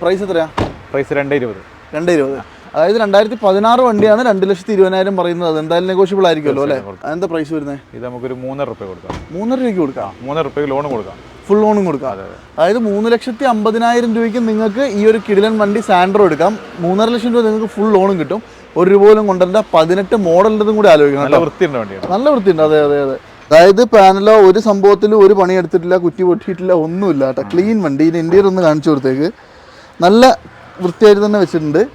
Price എത്രയാ? Price രണ്ട് ഇരുപത് രണ്ട് ഇരുപത് അതായത് രണ്ടായിരത്തി പതിനാറ് വണ്ടിയാണ് രണ്ട് ലക്ഷത്തി ഇരുപതിനായിരം പറയുന്നത്. അത് എന്തായാലും നെഗോഷ്യബിൾ ആയിരിക്കുമല്ലോ അല്ലേ? എന്താ പ്രൈസ് വരുന്നത് ഇത് നമുക്കൊരു മൂന്നര രൂപ കൊടുക്കാം. മൂന്നര രൂപയ്ക്ക് കൊടുക്കാം. മൂന്നര റുപ്യക്ക് ലോൺ കൊടുക്കാം. ഫുൾ ലോണും കൊടുക്കാം. അതായത് മൂന്ന് ലക്ഷത്തി അമ്പതിനായിരം രൂപയ്ക്ക് നിങ്ങൾക്ക് ഈ ഒരു കിടിലൻ വണ്ടി സാൻഡ്രോ എടുക്കാം. മൂന്നര ലക്ഷം രൂപ നിങ്ങൾക്ക് ഫുൾ ലോണും കിട്ടും. ഒരു രൂപ പോലും കൊണ്ടുവരേണ്ട പതിനെട്ട് മോഡലിന്റെതും കൂടി ആലോചിക്കണം നല്ല വൃത്തിയുണ്ട് വണ്ടിയാണ്. നല്ല വൃത്തിയുണ്ട്. അതെ അതെ അതെ. അതായത് പാനലോ ഒരു സംഭവത്തിലും ഒരു പണി എടുത്തിട്ടില്ല കുറ്റി പൊട്ടിയിട്ടില്ല ഒന്നുമില്ല കേട്ടോ. ക്ലീൻ വണ്ടി. ഇതിന് ഇന്ത്യയിൽ ഒന്ന് കാണിച്ചു കൊടുത്തേക്ക്. നല്ല വൃത്തിയായിട്ട് തന്നെ വെച്ചിട്ടുണ്ട്.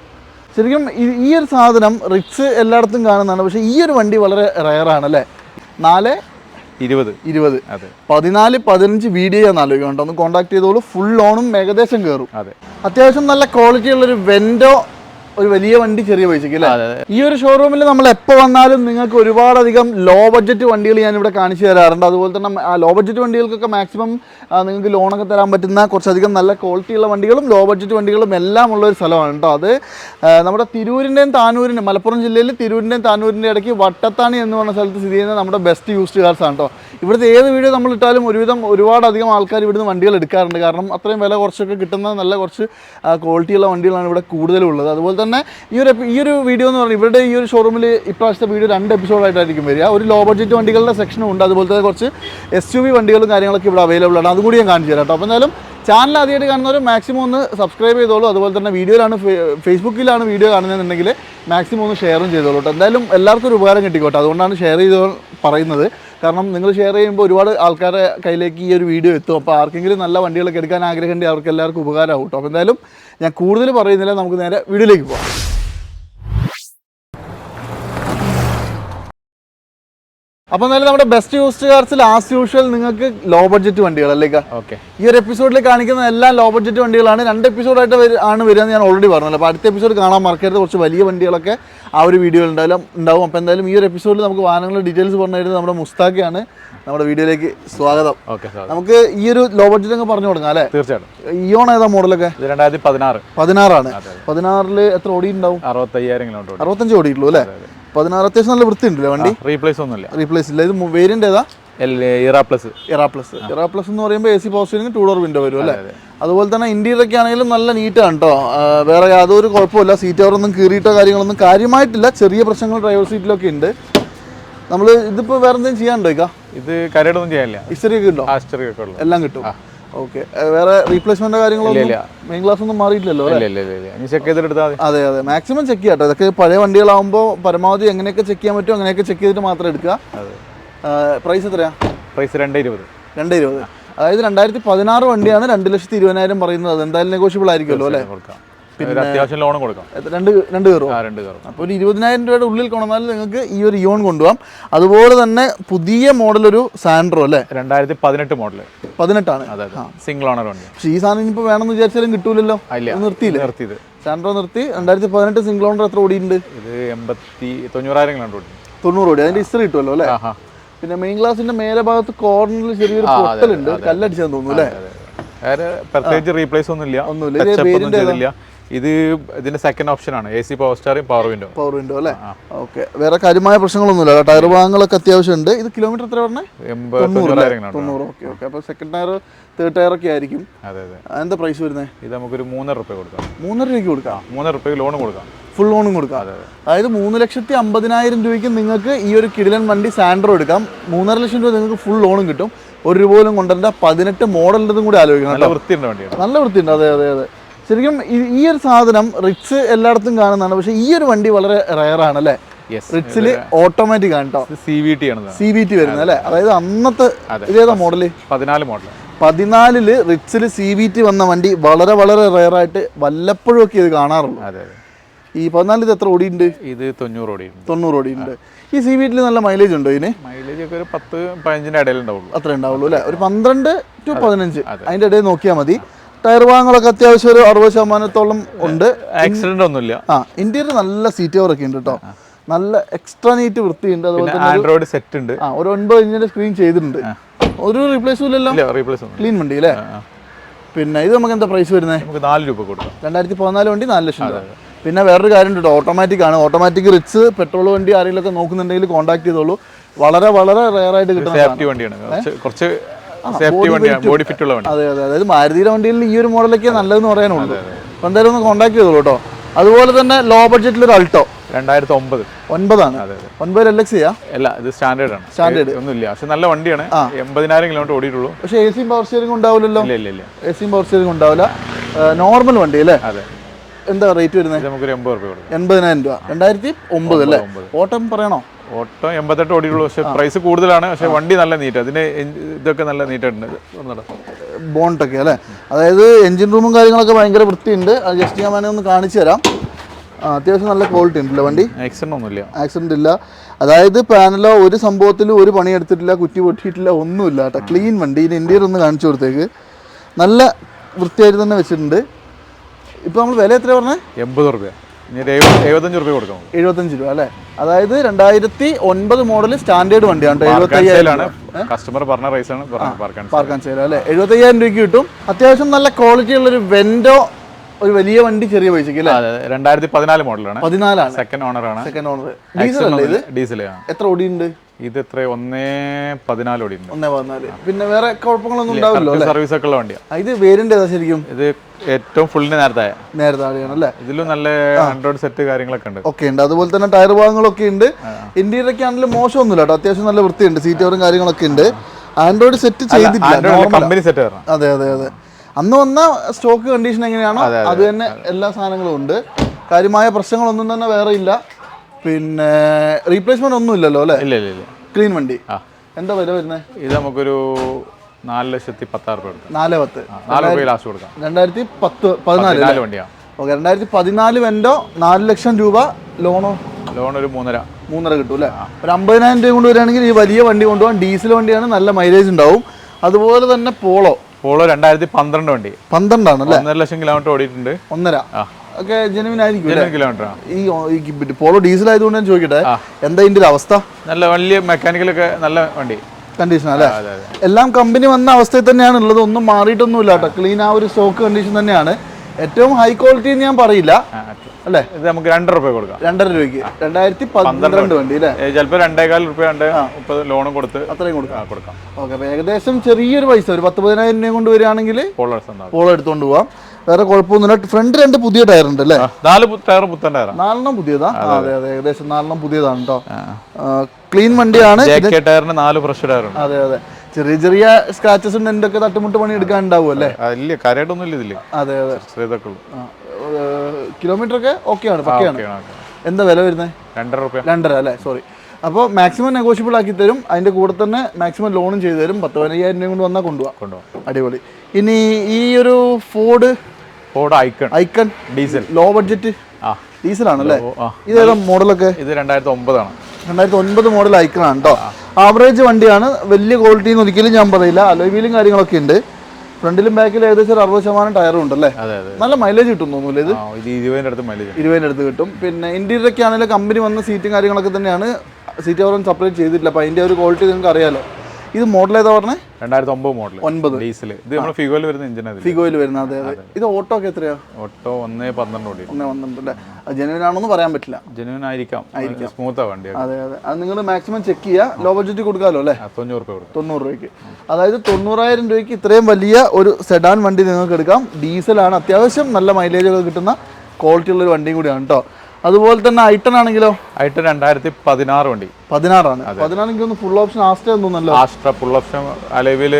ശരിക്കും ഈ- ഒരു സാധനം റിക്സ് എല്ലായിടത്തും കാണുന്നതാണ്. പക്ഷേ ഈ ഒരു വണ്ടി വളരെ റയറാണ് അല്ലേ? നാല്? ഇരുപത്. ഇരുപത്. അതെ. പതിനാല് പതിനഞ്ച് വീഡിയോ ഞാൻ ആലോചിക്കാം കേട്ടോ ഒന്ന് കോൺടാക്ട് ചെയ്തോളൂ. ഫുൾ ഓണും ഏകദേശം കയറും അതെ. അത്യാവശ്യം നല്ല ക്വാളിറ്റി ഉള്ളൊരു വെൻഡോ ഒരു വലിയ വണ്ടി ചെറിയ പൈസക്ക് അല്ലേ? ഈ ഒരു ഷോറൂമിൽ നമ്മൾ എപ്പോ വന്നാലും നിങ്ങൾക്ക് ഒരുപാടധികം ലോ ബഡ്ജറ്റ് വണ്ടികൾ ഞാൻ ഇവിടെ കാണിച്ചു തരാറുണ്ട്. അതുപോലെ തന്നെ ആ ലോ ബഡ്ജറ്റ് വണ്ടികൾക്കൊക്കെ മാക്സിമം നിങ്ങൾക്ക് ലോണൊക്കെ തരാൻ പറ്റുന്ന കുറച്ചധികം നല്ല ക്വാളിറ്റി ഉള്ള വണ്ടികളും ലോ ബഡ്ജറ്റ് വണ്ടികളും എല്ലാം ഉള്ള ഒരു സ്ഥലമാണ് കേട്ടോ അത്. നമ്മുടെ തിരൂരിന്റെയും താനൂരിന്റെ മലപ്പുറം ജില്ലയിൽ തിരൂരിന്റെയും താനൂരിന്റെ ഇടയ്ക്ക് വട്ടത്താണി എന്ന് പറഞ്ഞ സ്ഥലത്ത് സ്ഥിതി ചെയ്യുന്ന നമ്മുടെ ബെസ്റ്റ് യൂസ്ഡ് കാർസ് ആണ് കേട്ടോ ഇവിടുത്തെ ഏത് വീഡിയോ നമ്മൾ ഇട്ടാലും ഒരുവിധം ഒരുപാടധികം ആൾക്കാർ ഇവിടുന്ന് വണ്ടികൾ എടുക്കാറുണ്ട്. കാരണം അത്രയും വില കുറച്ചൊക്കെ കിട്ടുന്ന നല്ല കുറച്ച് ക്വാളിറ്റിയുള്ള വണ്ടികളാണ് ഇവിടെ കൂടുതലും ഉള്ളത് അതുപോലെ തന്നെ ഈ ഒരു ഈ ഒരു വീഡിയോ എന്ന് പറഞ്ഞാൽ ഇവരുടെ ഈ ഒരു ഷോറൂമിൽ ഇപ്രാവശ്യത്തെ വീഡിയോ രണ്ട് എപ്പിസോഡായിട്ടായിരിക്കും വരിക. ഒരു ലോ ബഡ്ജറ്റ് വണ്ടികളുടെ സെക്ഷനും ഉണ്ട്. അതുപോലെ തന്നെ കുറച്ച് എസ് യു വി വണ്ടികളും കാര്യങ്ങളൊക്കെ ഇവിടെ അവൈലബിൾ ആണ്. അതുകൂടി ഞാൻ കാണിച്ചു തരാം കേട്ടോ അപ്പോൾ എന്തായാലും ചാനൽ ആദ്യമായിട്ട് കാണുന്നവർ മാക്സിമം ഒന്ന് സബ്സ്ക്രൈബ് ചെയ്തോളൂ. അതുപോലെ തന്നെ വീഡിയോയിലാണ് ഫേസ്ബുക്കിലാണ് വീഡിയോ കാണുന്നതെന്നുണ്ടെങ്കിൽ മാക്സിമം ഒന്ന് ഷെയറും ചെയ്തോളൂ കേട്ടോ എന്തായാലും എല്ലാവർക്കും ഒരു ഉപകാരം കിട്ടിക്കോട്ടെ. അതുകൊണ്ടാണ് ഷെയർ ചെയ്തോ പറയുന്നത്. കാരണം നിങ്ങൾ ഷെയർ ചെയ്യുമ്പോൾ ഒരുപാട് ആൾക്കാരുടെ കയ്യിലേക്ക് ഈ ഒരു വീഡിയോ എത്തും. അപ്പോൾ ആർക്കെങ്കിലും നല്ല വണ്ടികളൊക്കെ എടുക്കാൻ ആഗ്രഹമുണ്ടെങ്കിൽ അവർക്ക് എല്ലാവർക്കും ഉപകാരമാവും കേട്ടോ അപ്പോൾ എന്തായാലും ഞാൻ കൂടുതൽ പറയുന്നില്ല. നമുക്ക് നേരെ വീഡിയോയിലേക്ക് പോകാം അപ്പോൾ എന്നാലും നമ്മുടെ ബെസ്റ്റ് യൂസ്ഡ് കാർസിൽ ആസ് യൂഷ്വൽ നിങ്ങൾക്ക് ലോ ബഡ്ജറ്റ് വണ്ടികൾ അല്ലേ ഓക്കെ. ഈ ഒരു എപ്പിസോഡിൽ കാണിക്കുന്ന എല്ലാം ലോ ബഡ്ജറ്റ് വണ്ടികളാണ്. രണ്ട് എപ്പിസോഡായിട്ട് ആണ് വരിക ഞാൻ ഓൾറെഡി പറഞ്ഞല്ലോ. അപ്പോൾ അടുത്ത എപ്പിസോഡ് കാണാൻ മറക്കരുത്. കുറച്ച് വലിയ വണ്ടികളൊക്കെ ആ ഒരു വീഡിയോ ഉണ്ടായാലും ഉണ്ടാവും. അപ്പോൾ എന്തായാലും ഈ ഒരു എപ്പിസോഡിൽ നമുക്ക് വാഹനങ്ങളുടെ ഡീറ്റെയിൽസ് പറഞ്ഞു തരുന്നത് നമ്മുടെ മുസ്താഖയാണ്. നമ്മുടെ വീഡിയോയിലേക്ക് സ്വാഗതം. ഓക്കെ നമുക്ക് ഈ ഒരു ലോ ബഡ്ജറ്റ് അങ്ങ് പറഞ്ഞു കൊടുക്കാം അല്ലേ? തീർച്ചയായിട്ടും. ഇയോൺ ഏതാ മോഡലൊക്കെ രണ്ടായിരത്തി പതിനാറ്. പതിനാറാണ്. പതിനാറിൽ എത്ര ഓടി ഉണ്ടാവും അറുപത്തയ്യായിരം കിലോമീറ്റർ അറുപത്തഞ്ച് ഓടിയിട്ടുള്ളൂ അല്ലേ? പതിനാറ് അത്യാവശ്യം നല്ല വൃത്തി ഉണ്ടല്ലോ വണ്ടി റീപ്ലേസ് ഒന്നുമില്ല. റീപ്ലേസ് ഇല്ല. ഇത് വേരിയന്റ് ഏതാ? ഇറ പ്ലസ് പ്ലസ് എന്ന് പറയുമ്പോൾ A C power steering two door window വരും അല്ലേ? അതുപോലെ തന്നെ ഇന്റീരിയറൊക്കെ ആണെങ്കിലും നല്ല നീറ്റാണ് കേട്ടോ വേറെ യാതൊരു കുഴപ്പമില്ല സീറ്റ് ഒന്നും കീറിയിട്ടോ കാര്യങ്ങളൊന്നും കാര്യമായിട്ടില്ല. ചെറിയ പ്രശ്നങ്ങൾ ഡ്രൈവർ സീറ്റിലൊക്കെ ഉണ്ട്. നമ്മൾ ഇതിപ്പോൾ വേറെ എന്തെങ്കിലും ചെയ്യാനുണ്ടോ ഇത് കരടൊന്നും ചെയ്യാനില്ല. ഹിസ്റ്ററി ഒക്കെ ഉണ്ടോ? ഒക്കെ എല്ലാം കിട്ടും. ഓക്കെ വേറെ റീപ്ലേസ്മെന്റ് കാര്യങ്ങളൊന്നും മെയിൻ ക്ലാസ് ഒന്നും മാറിയിട്ടില്ലല്ലോ ചെക്ക് ചെയ്തെടുത്താൽ അതെ അതെ. മാക്സിമം ചെക്ക് ചെയ്യാം കേട്ടോ ഇതൊക്കെ പഴയ വണ്ടികളാകുമ്പോൾ പരമാവധി എങ്ങനെയൊക്കെ ചെക്ക് ചെയ്യാൻ പറ്റും അങ്ങനെയൊക്കെ ചെക്ക് ചെയ്തിട്ട് മാത്രം എടുക്കുക. പ്രൈസ് എത്രയാ പ്രൈസ് രണ്ട് ഇരുപത് രണ്ട് ഇരുപത് അതായത് രണ്ടായിരത്തി പതിനാറ് വണ്ടിയാണ് രണ്ട് ലക്ഷത്തി ഇരുപതിനായിരം പറയുന്നത്. എന്തായാലും നെഗോഷ്യബിൾ ആയിരിക്കുമല്ലോ അല്ലേ? കൊടുക്കാം. അത്യാവശ്യം ലോൺ കൊടുക്കാം. രണ്ട് രണ്ട് കയറും. രണ്ട് കയറും. അപ്പോൾ ഒരു ഇരുപതിനായിരം രൂപയുടെ ഉള്ളിൽ കൊണ്ടുവന്നാൽ നിങ്ങൾക്ക് ഈ ഒരു ഇയോൺ കൊണ്ടുപോകാം. അതുപോലെ തന്നെ പുതിയ മോഡൽ ഒരു സാൻഡ്രോ അല്ലേ? രണ്ടായിരത്തി പതിനെട്ട് മോഡൽ പതിനെട്ടാണ് സിംഗിൾ ഓണർ ഉണ്ട്. പക്ഷേ ഈ സാധനം ഇനിയിപ്പോൾ വേണമെന്ന് വിചാരിച്ചാലും കിട്ടൂലല്ലോ? നിർത്തിയില്ല? നിർത്തിയത്. സാൻഡ്രോ നിർത്തി. രണ്ടായിരത്തി പതിനെട്ട് സിംഗിൾ ഓണർ എത്ര ഓടിയുണ്ട് ഇത് എൺപത്തി തൊണ്ണൂറായിരം കിലോ ഓടി തൊണ്ണൂറ് ഓടി. അതിന്റെ ഹിസ്റ്ററി കിട്ടുമല്ലോ അല്ലേ? പിന്നെ മെയിൻ ക്ലാസിന്റെ മേലെ ഭാഗത്ത് കോർണറിൽ ചെറിയൊരു പൊട്ടലുണ്ട്. കല്ലടിച്ചാന്ന് തോന്നുന്നു അല്ലേ? പ്രത്യേകിച്ച് റീപ്ലേസ് ഒന്നുമില്ല. ഒന്നുമില്ല. ഇത് ഇതിന്റെ സെക്കൻഡ് ഓപ്ഷൻ ആണ്. എ സി പവർ സ്റ്റാറും പവർ വിൻഡോ പവർ വിൻഡോ അല്ലേ? ഓക്കെ വേറെ കാര്യമായ പ്രശ്നങ്ങളൊന്നുമില്ല ടയർ ഭാഗങ്ങളൊക്കെ അത്യാവശ്യം ഉണ്ട്. ഇത് കിലോമീറ്റർ എത്ര പറഞ്ഞേ? തൊണ്ണൂറ് ഓക്കെ ഓക്കെ അപ്പോൾ സെക്കൻഡ് ടയർ തേർഡ് ടയർ ഒക്കെ ആയിരിക്കും. അതെ അതെ. എന്താ പ്രൈസ് വരുന്നത് ഇത് നമുക്കൊരു മൂന്നര റുപ്യ കൊടുക്കാം. മൂന്നര രൂപയ്ക്ക് കൊടുക്കാം? മൂന്നര റുപ്യ ലോൺ കൊടുക്കാം. ഫുൾ ലോണും കൊടുക്കാം. അതെ അതെ. അതായത് മൂന്ന് ലക്ഷത്തി അമ്പതിനായിരം രൂപയ്ക്ക് നിങ്ങൾക്ക് ഈ ഒരു കിടിലൻ വണ്ടി സാൻഡ്രോ എടുക്കാം. മൂന്നര ലക്ഷം രൂപ നിങ്ങൾക്ക് ഫുൾ ലോണും കിട്ടും. ഒരു രൂപ പോലും കൊണ്ടുവരേണ്ട. പതിനെട്ട് മോഡലിന്റെതും കൂടി ആലോചിക്കണം നല്ല വൃത്തിയുണ്ട് വണ്ടിയാണ് നല്ല വൃത്തിയുണ്ട്. അതെ അതെ അതെ. ശരിക്കും ഈ- ഒരു സാധനം റിക്സ് എല്ലായിടത്തും കാണുന്നതാണ്. പക്ഷെ ഈ ഒരു വണ്ടി വളരെ റയറാണ് അല്ലേ? അല്ലെ റിക്സിൽ ഓട്ടോമാറ്റിക് ആണ് കേട്ടോ സി വി ടി ആണ് സി ബി ടി വരുന്നത് അല്ലേ? അതായത് അന്നത്തെ. ഇതേതാ മോഡൽ പതിനാല് മോഡൽ പതിനാലിൽ റിക്സിൽ സി ബി ടി വന്ന വണ്ടി വളരെ വളരെ റയറായിട്ട് വല്ലപ്പോഴും ഒക്കെ ഇത് കാണാറുള്ളൂ. ഈ പതിനാലിൽ ഇത് എത്ര ഓടിയുണ്ട് ഇത് തൊണ്ണൂറ് ഓടി തൊണ്ണൂറ് ഓടിയുണ്ട് ഈ സി ടി നല്ല മൈലേജ് ഉണ്ടോ ഇതിന്? മൈലേജ് ഒക്കെ ഒരു പത്ത് പതിനഞ്ചിന്റെ ഇടയിൽ ഉണ്ടാവുള്ളൂ അത്ര ഉണ്ടാവുള്ളൂ അല്ലേ? ഒരു പന്ത്രണ്ട് ടു പതിനഞ്ച്. അതിന്റെ ഇടയിൽ നോക്കിയാൽ മതി. ടയർ ഭാഗങ്ങളൊക്കെ അത്യാവശ്യം ഒരു അറുപത് ശതമാനത്തോളം ഉണ്ട്. ആക്സിഡന്റ് ഒന്നുമില്ല. ആ ഇന്ത്യയിൽ നല്ല സീറ്റ് കവർ ഒക്കെ ഉണ്ട് കേട്ടോ നല്ല എക്സ്ട്രാ നീറ്റ് വൃത്തിയുണ്ട്. അതുപോലെ തന്നെ ആൻഡ്രോയിഡ് സെറ്റ് ഉണ്ട്. ആ ഒരു ഒൻപത് ഇഞ്ചിന്റെ സ്ക്രീൻ ചെയ്തിട്ടുണ്ട്. ഒരു റീപ്ലേസും ഇല്ലല്ലോ. ഇല്ല റീപ്ലേസ് ക്ലീൻ വണ്ടി അല്ലേ? പിന്നെ ഇത് നമുക്ക് എന്താ പ്രൈസ് വരുന്നത് നമുക്ക് നാല് രൂപ കൊടുക്കാം. രണ്ടായിരത്തി പതിനാല് വണ്ടി നാല് ലക്ഷം രൂപ. പിന്നെ വേറൊരു കാര്യം ഉണ്ട് ഓട്ടോമാറ്റിക് ആണ്. ഓട്ടോമാറ്റിക് റിച്ച് പെട്രോൾ വണ്ടി ആരെങ്കിലും ഒക്കെ നോക്കുന്നുണ്ടെങ്കിൽ കോൺടാക്ട് ചെയ്തോളൂ. വളരെ വളരെ റയർ ആയിട്ട് കിട്ടുന്ന സേഫ്റ്റി വണ്ടിയാണ്. കുറച്ച് സേഫ്റ്റി വണ്ടിയാണ് ബോഡി ഫിറ്റ് ഉള്ള വണ്ടി. അതെ അതെ അതായത് മാരുതിയുടെ വണ്ടിയിൽ ഈ ഒരു മോഡലൊക്കെ നല്ലതെന്ന് പറയാനുള്ളൂ. അപ്പോൾ എന്തായാലും ഒന്ന് കോൺടാക്ട് ചെയ്തോളൂ കേട്ടോ. അതുപോലെ തന്നെ ലോ ബഡ്ജറ്റിൽ ഒരു അൾട്ടോ രണ്ടായിരത്തി ഒമ്പത് ഒൻപതാണ് ഒൻപത് എൽ എക്സ് അല്ല ഇത് സ്റ്റാൻഡേർഡ് ആണ്. സ്റ്റാൻഡേർഡ് ഒന്നുമില്ല. പക്ഷെ നല്ല വണ്ടിയാണ്. എൺപതിനായിരം കിലോമീറ്റർ ഓടിയിട്ടുള്ളൂ. പക്ഷേ എ സിയും പവർ സ്റ്റിയറിംഗ് ഉണ്ടാവില്ലല്ലോ? ഇല്ല ഇല്ല എ സിയും പവർ സ്റ്റിയറിംഗ് ഉണ്ടാവില്ല. നോർമൽ വണ്ടി അല്ലേ? അതെ. എന്താ റേറ്റ് വരുന്നത് നമുക്ക് എൺപത് കൊടുക്കും. എൺപതിനായിരം രൂപ. രണ്ടായിരത്തി ഒമ്പത് അല്ലേ? ഓട്ടം പറയണോ? ഓട്ടോ എൺപത്തെട്ട് ഓടിയുള്ളൂ പക്ഷേ പ്രൈസ് കൂടുതലാണ്. പക്ഷേ വണ്ടി നല്ല നീറ്റ് അതിന് ഇതൊക്കെ നല്ല നീറ്റായിട്ടുണ്ട് ബോണ്ടൊക്കെ അല്ലേ? അതായത് എഞ്ചിൻ റൂമും കാര്യങ്ങളൊക്കെ ഭയങ്കര വൃത്തിയുണ്ട്. അത് ജസ്റ്റ് ഞാൻ വേണമെങ്കിൽ ഒന്ന് കാണിച്ചു തരാം. അത്യാവശ്യം നല്ല ക്വാളിറ്റി ഉണ്ടല്ലോ വണ്ടി? ആക്സിഡന്റ് ഒന്നുമില്ല. ആക്സിഡന്റ് ഇല്ല. അതായത് പാനലോ ഒരു സംഭവത്തിലും ഒരു പണി എടുത്തിട്ടില്ല കുറ്റി പൊട്ടിയിട്ടില്ല ഒന്നുമില്ല കേട്ടോ. ക്ലീൻ വണ്ടി. ഇനി ഇൻഡിയർ ഒന്ന് കാണിച്ചു കൊടുത്തേക്ക്. നല്ല വൃത്തിയായിട്ട് തന്നെ വെച്ചിട്ടുണ്ട്. ഇപ്പോൾ നമ്മൾ വില എത്ര പറഞ്ഞത് എൺപത് റുപ്യ എഴുപത്തഞ്ച് രൂപ കൊടുക്കണം. എഴുപത്തഞ്ച് രൂപ അല്ലേ? അതായത് രണ്ടായിരത്തി ഒൻപത് മോഡൽ സ്റ്റാൻഡേർഡ് വണ്ടിയാണ് കേട്ടോ എഴുപത്തി പാർക്ക് അയ്യായിരം ആണ്. കസ്റ്റമർ പറഞ്ഞ റേസ് ആണ് പാർക്കാൻ പാർക്കാൻ അല്ലേ? എഴുപത്തി അയ്യായിരം രൂപയ്ക്ക് കിട്ടും. അത്യാവശ്യം നല്ല ക്വാളിറ്റി ഉള്ള ഒരു വെൻഡോ ഒരു വലിയ വണ്ടി ചെറിയ പൈസക്ക് രണ്ടായിരത്തി പതിനാല് മോഡലാണ്. പതിനാലാണ്. സെക്കൻഡ് ഓണർ ആണ്. സെക്കൻഡ് ഓണർ ഡീസൽ അല്ലേ ഇത്? ഡീസൽ എത്ര ഓടിയുണ്ട് ഇത് എത്ര ഒന്നേ പതിനാല് ഓടിയുണ്ട് ഒന്നേ പതിനാല്. പിന്നെ വേറെ കുഴപ്പങ്ങളൊന്നും ഉണ്ടാവില്ല സർവീസ് ഒക്കെ ഉള്ള വണ്ടിയാ. ഇത് വേരിന്റെ ശരിക്കും? ഇത് ഏറ്റവും ഫുള്ളിന് നേരത്തെ നേരത്തെ അല്ലേ ഇതിലും നല്ല ആൻഡ്രോയിഡ് സെറ്റ് കാര്യങ്ങളൊക്കെ ഉണ്ട്. ഓക്കെ ഉണ്ട്. അതുപോലെ തന്നെ ടയർ ഭാഗങ്ങളൊക്കെ ഉണ്ട്. ഇന്ത്യയിലൊക്കെ ആണെങ്കിലും മോശമൊന്നുമില്ല കേട്ടോ. അത്യാവശ്യം നല്ല വൃത്തിയുണ്ട്. സീറ്റ് കവറും കാര്യങ്ങളൊക്കെ ഉണ്ട്. ആൻഡ്രോയിഡ് സെറ്റ് ചെയ്തിട്ടില്ല. കമ്പനി സെറ്റ് അതെ അതെ അതെ. അന്ന് വന്ന സ്റ്റോക്ക് കണ്ടീഷൻ എങ്ങനെയാണോ അത് തന്നെ എല്ലാ സാധനങ്ങളും ഉണ്ട്. കാര്യമായ പ്രശ്നങ്ങളൊന്നും തന്നെ വേറെ ഇല്ല. പിന്നെ റീപ്ലേസ്മെന്റ് ഒന്നും ഇല്ലല്ലോ അല്ലേ? ഇല്ല ഇല്ല ഇല്ല. ക്ലീൻ വണ്ടി. ആ. എന്താ വില വരുന്നത് ഇത് നമുക്കൊരു നാല് ലക്ഷത്തി പത്താറ് രൂപ കൊടുക്കാം. നാല് പത്ത്. ആ, നാല് രൂപ ലാസ്റ്റ് കൊടുക്കാം. രണ്ടായിരത്തി പത്ത് പതിനാല് നാല് വണ്ടിയാണ് ഓക്കെ രണ്ടായിരത്തി പതിനാല് വെൻഡോ നാല് ലക്ഷം രൂപ ലോണോ? ലോൺ ഒരു മൂന്നര. മൂന്നര കിട്ടും അല്ലേ? ഒരു അമ്പതിനായിരം രൂപ കൊണ്ട് വരികയാണെങ്കിൽ ഈ വലിയ വണ്ടി കൊണ്ടുപോകാൻ ഡീസൽ വണ്ടിയാണ് നല്ല മൈലേജ് ഉണ്ടാവും. അതുപോലെ തന്നെ പോളോ. പോളോ രണ്ടായിരത്തി പന്ത്രണ്ട് വണ്ടി. പന്ത്രണ്ടാണ് അല്ലേ? ഒന്നര ലക്ഷം കിലോമീറ്റർ ഓടിയിട്ടുണ്ട്. ഒന്നര. ഒക്കെ ജെനുവിൻ ആയിരിക്കും ഈ പോളോ ഡീസൽ ആയതുകൊണ്ട് ഞാൻ ചോദിക്കട്ടെ എന്താ ഇതിന്റെ ഒരു അവസ്ഥ? നല്ല വലിയ മെക്കാനിക്കൽ ഒക്കെ നല്ല വണ്ടി. കണ്ടീഷൻ അല്ലേ? എല്ലാം കമ്പനി വന്ന അവസ്ഥയിൽ തന്നെയാണ് ഉള്ളത്. ഒന്നും മാറിയിട്ടൊന്നും ഇല്ല കേട്ടോ ക്ലീൻ ആ ഒരു സ്റ്റോക്ക് കണ്ടീഷൻ തന്നെയാണ്. ഏറ്റവും ഹൈ ക്വാളിറ്റി എന്ന് ഞാൻ പറയില്ല. അല്ലേ? ഇത് നമുക്ക് രണ്ടര രൂപ കൊടുക്കാം. രണ്ടര രൂപയ്ക്ക്. രണ്ടായിരത്തി പന്ത്രണ്ട്. വണ്ടി അല്ലേ? ചിലപ്പോൾ രണ്ടേകാൽ രൂപ രണ്ട് മുപ്പത് ലോണും കൊടുത്ത് അത്രയും കൊടുക്കാം. കൊടുക്കാം. ഓക്കെ ഏകദേശം ചെറിയൊരു പൈസ ഒരു പത്ത് പതിനായിരം രൂപ കൊണ്ട് വരികയാണെങ്കിൽ പോളോ എടുത്തോണ്ട് പോളോ എടുത്തുകൊണ്ട് പോവാം. വേറെ കുഴപ്പമൊന്നുമില്ല. ഫ്രണ്ട് രണ്ട് പുതിയ ടയർ ഉണ്ട് അല്ലേ? നാല് ടയർ പുത്തൻ ടയർ നാലെണ്ണം പുതിയതാ? അതെ അതെ. ഏകദേശം നാലെണ്ണം പുതിയതാണ് കേട്ടോ ക്ലീൻ വണ്ടിയാണ്. ടയറിന് നാല് ഫ്രഷ് ടയറുണ്ട് അതെ അതെ. ചെറിയ ചെറിയ സ്ക്രാച്ചസ് ഉണ്ട്. എന്തൊക്കെ തട്ടുമുട്ട് പണി എടുക്കാൻ ഉണ്ടാവും അല്ലേ ഇല്ല കാര്യമായിട്ടൊന്നും ഇല്ല ഇതിൽ. അതെ അതെ. കിലോമീറ്റർ ഒക്കെ ഓക്കെയാണ് ആണ് പക്കയാണ്. എന്താ വില വരുന്നത് രണ്ടര റുപ്യ. രണ്ടര അല്ലേ? സോറി അപ്പോൾ മാക്സിമം നെഗോഷ്യബിൾ ആക്കി തരും. അതിന്റെ കൂടെ തന്നെ മാക്സിമം ലോണും ചെയ്തു തരും. പത്ത് പതിനയ്യായിരം രൂപ കൊണ്ട് വന്നാൽ കൊണ്ടുപോകാം കൊണ്ടുപോകാം അടിപൊളി. ഇനി ഈ ഒരു Ford Ford Ikon Ikon diesel low budget ആ. ഡീസലാണല്ലേ ഓ, ആ. ഇതേതാ മോഡലൊക്കെ? ഇത് രണ്ടായിരത്തി ഒമ്പതാണ് രണ്ടായിരത്തി ഒൻപത് മോഡൽ ഐക്കൺ ആണ് കേട്ടോ ആവറേജ് വണ്ടിയാണ്. വലിയ ക്വാളിറ്റി എന്ന് ഒരിക്കലും ഞാൻ പറയില്ല. അലോവീലും കാര്യങ്ങളൊക്കെ ഉണ്ട്. ഫ്രണ്ടിലും ബാക്കിലും ഏകദേശം ഒരു അറുപത് ശതമാനം ടയറും ഉണ്ടല്ലേ? നല്ല മൈലേജ് കിട്ടും തോന്നുന്നില്ല ഇത്? ഇത് ഇരുപതിന്റെ അടുത്ത് മൈലേജ് ഇരുപതിന്റെ അടുത്ത് കിട്ടും. പിന്നെ ഇന്റീരിയറൊക്കെ ആണെങ്കിലും കമ്പനി വന്ന സീറ്റും കാര്യങ്ങളൊക്കെ തന്നെയാണ്. സീറ്റ് അവർ സെപ്പറേറ്റ് ചെയ്തിട്ടില്ല. അപ്പോൾ അതിന്റെ ഒരു ക്വാളിറ്റി നിങ്ങൾക്ക് അറിയാലോ. ഇത് മോഡൽ ഏതാ പറഞ്ഞത് രണ്ടായിരത്തി ഒമ്പത് മോഡൽ ഒൻപത്. ഡീസൽ ഇത് നമ്മൾ ഫിഗോയിൽ വരുന്ന എഞ്ചിൻ ഫിഗോയിൽ വരുന്ന അതെ അതെ. ഇത് ഓട്ടോ ഒക്കെ എത്രയാ? ഓട്ടോ ഒന്നേ പന്ത്രണ്ട് ഓടി ഒന്നേ പന്ത്രണ്ട് അല്ലേ? ജെനുവിൻ ആണോന്ന് പറയാൻ പറ്റില്ല. ജനുവൻ ആയിരിക്കാം. സ്മൂത്താ വണ്ടി. അതെ അതെ. അത് നിങ്ങൾ മാക്സിമം ചെക്ക് ചെയ്യുക ലോ ബഡ്ജറ്റ് കൊടുക്കാമല്ലോ അല്ലേ? തൊണ്ണൂറ് രൂപ തൊണ്ണൂറ് രൂപയ്ക്ക് അതായത് തൊണ്ണൂറായിരം രൂപയ്ക്ക് ഇത്രയും വലിയ ഒരു സെഡാൻ വണ്ടി നിങ്ങൾക്ക് എടുക്കാം. ഡീസലാണ് അത്യാവശ്യം നല്ല മൈലേജ് ഒക്കെ കിട്ടുന്ന ക്വാളിറ്റി ഉള്ള ഒരു വണ്ടിയും കൂടിയാണ് കേട്ടോ അതുപോലെ തന്നെ ഐട്ടൺ ആണെങ്കിലോ? ഐട്ടൺ രണ്ടായിരത്തി പതിനാറ് വണ്ടി. പതിനാറാണ്. പതിനാറെങ്കിൽ ഒന്ന് ഫുൾ ഓപ്ഷൻ ആസ്റ്റേ തോന്നുന്നല്ലോ ആസ്ട്ര ഫുൾ ഓപ്ഷൻ അലവിൽ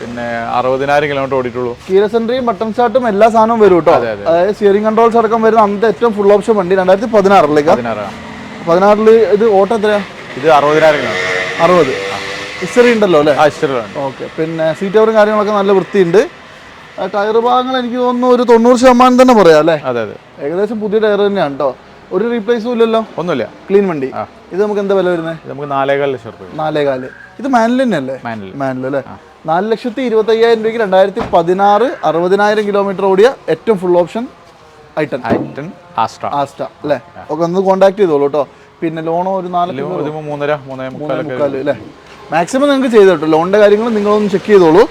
പിന്നെ അറുപതിനായിരം കിലോമീറ്റർ ഓടിയിട്ടുള്ളൂ. കീരസെൻട്രിയും ബട്ടൺ സ്റ്റാർട്ടും എല്ലാ സാധനവും വരും കേട്ടോ അതായത് സ്റ്റിയറിംഗ് കൺട്രോൾസ് അടക്കം വരുന്ന അന്നത്തെ ഏറ്റവും ഫുൾ ഓപ്ഷൻ വണ്ടി രണ്ടായിരത്തി പതിനാറിലേക്ക്. പതിനാറിൽ ഇത് ഓട്ടോ എത്രയാ? ഇത് അറുപതിനായിരം കിലോമീറ്റർ അറുപത്. ഹിസ്റ്ററി ഉണ്ടല്ലോ അല്ലേ? ഓക്കെ പിന്നെ സീറ്റ് കവറും കാര്യങ്ങളൊക്കെ നല്ല വൃത്തിയുണ്ട്. ടയർ ഭാഗങ്ങൾ എനിക്ക് തോന്നുന്നു ഒരു തൊണ്ണൂറ് ശതമാനം തന്നെ പറയാം അല്ലേ? അതെ അതെ. ഏകദേശം പുതിയ ടയർ തന്നെയാണ് കേട്ടോ ഒരു റീപ്ലേസും ഇല്ലല്ലോ. ഒന്നുമില്ല. ക്ലീൻ വണ്ടി. ഇത് നമുക്ക് എന്താ വില വരുന്നത് നമുക്ക് നാലേകാൽ ലക്ഷം റുപ്യ നാലേകാൽ ഇത് മാനുവൽ തന്നെയല്ലേ? മാനുവൽ അല്ലേ? നാല് ലക്ഷത്തി ഇരുപത്തി അയ്യായിരം രൂപയ്ക്ക് രണ്ടായിരത്തി പതിനാറ് അറുപതിനായിരം കിലോമീറ്റർ ഓടിയ ഏറ്റവും ഫുൾ ഓപ്ഷൻ ഐറ്റൺ ഐറ്റൺ ആസ്ട്ര ആസ്റ്റ അല്ലേ? ഒക്കെ ഒന്ന് കോൺടാക്ട് ചെയ്തോളൂ കേട്ടോ പിന്നെ ലോണോ ഒരു നാല് മൂന്നര മൂന്നേ മുക്കാലൊക്കെ അല്ലേ? മാക്സിമം നിങ്ങൾക്ക് ചെയ്തു കേട്ടോ. ലോണിന്റെ കാര്യങ്ങൾ നിങ്ങളൊന്ന് ചെക്ക് ചെയ്തോളൂ.